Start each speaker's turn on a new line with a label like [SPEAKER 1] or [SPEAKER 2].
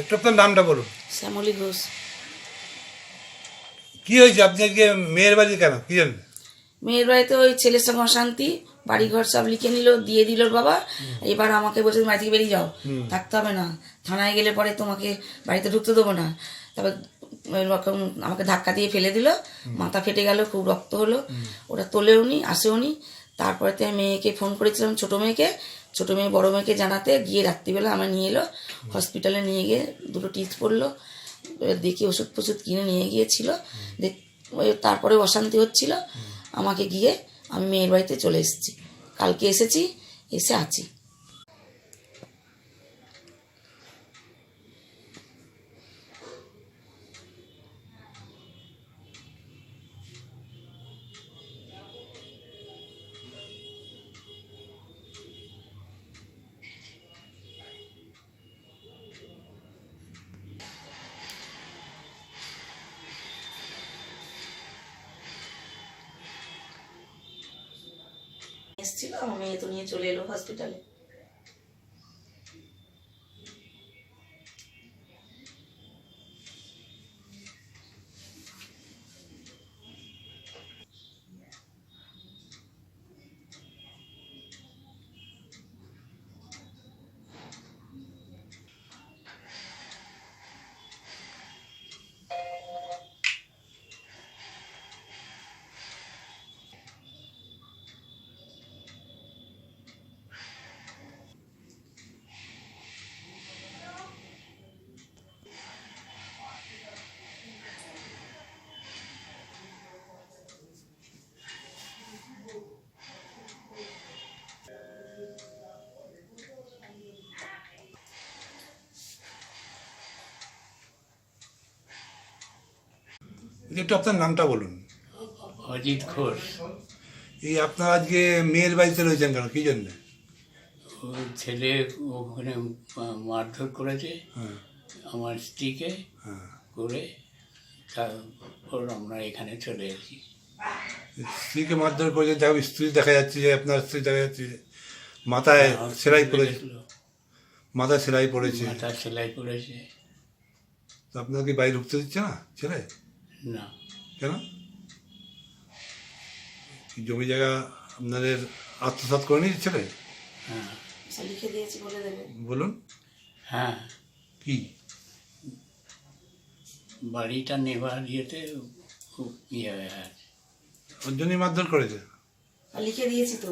[SPEAKER 1] একটু আপনার নামটা বলুন।
[SPEAKER 2] শ্যামলী ঘোষ।
[SPEAKER 1] কি হয়েছে? আপনি আজকে মেয়ের বাড়ি কেন? কি জানেন?
[SPEAKER 2] মেয়ের বাড়িতে ওই ছেলের সঙ্গে অশান্তি বাড়ি ঘর সব লিখে নিল দিয়ে দিল বাবা। এবার আমাকে বলছে বাড়ি থেকে বেরিয়ে যাও। থাকতে হবে না। থানায় গেলে পরে তোমাকে বাড়িতে ঢুকতে দেবো না। তারপর এরকম আমাকে ধাক্কা দিয়ে ফেলে দিল। মাথা ফেটে গেল খুব রক্ত হলো। ওরা তোলেও নি আসেও নি তারপরে তো আমি মেয়েকে ফোন করেছিলাম ছোট মেয়েকে। ছোটো মেয়ে বড়ো মেয়েকে জানাতে গিয়ে রাত্রিবেলা আমার নিয়ে এলো হসপিটালে নিয়ে গিয়ে দুটো টিচ পড়ল দেখি ওষুধ ফষুধ কিনে নিয়ে গিয়েছিল দেখ ওই তারপরে অশান্তি হচ্ছিল আমাকে গিয়ে আমি মেয়ের বাড়িতে চলে এসেছি। কালকে এসেছি এসে আছি। এসেছিল আমার মেয়ে তো নিয়ে চলে এলো হসপিটালে
[SPEAKER 1] একটু আপনার নামটা বলুন।
[SPEAKER 3] অজিত ঘোষ।
[SPEAKER 1] এই আপনার আজকে মেয়ের বাড়িতে রয়েছেন কেন? কি জন্য?
[SPEAKER 3] ছেলে ওখানে মারধর করেছে।
[SPEAKER 1] হ্যাঁ।
[SPEAKER 3] আমার স্ত্রীকে
[SPEAKER 1] হ্যাঁ।
[SPEAKER 3] করে তারপর আমরা এখানে চলে এসেছি।
[SPEAKER 1] স্ত্রীকে মারধর করেছেন দেখো স্ত্রী দেখা যাচ্ছে যে আপনার স্ত্রী দেখা যাচ্ছে যে মাথায় সেলাই পড়েছে। মাথায় সেলাই পড়েছে।
[SPEAKER 3] মাথা সেলাই করেছে
[SPEAKER 1] তো আপনার কি বাড়ি ঢুকতে দিচ্ছে না ছেলে?
[SPEAKER 3] না।
[SPEAKER 1] কেন? জমি জায়গা আপনাদের আত্মসাৎ করে নিয়েছে ছেলে?
[SPEAKER 3] হ্যাঁ।
[SPEAKER 2] লিখে দিয়েছি
[SPEAKER 1] বলুন।
[SPEAKER 3] হ্যাঁ।
[SPEAKER 1] কি?
[SPEAKER 3] বাড়িটা নেবার ইয়েতে খুব ইয়ে হয়ে। আছে
[SPEAKER 1] ওর জন্যই মারধর করেছে?
[SPEAKER 2] আর লিখে দিয়েছি তো।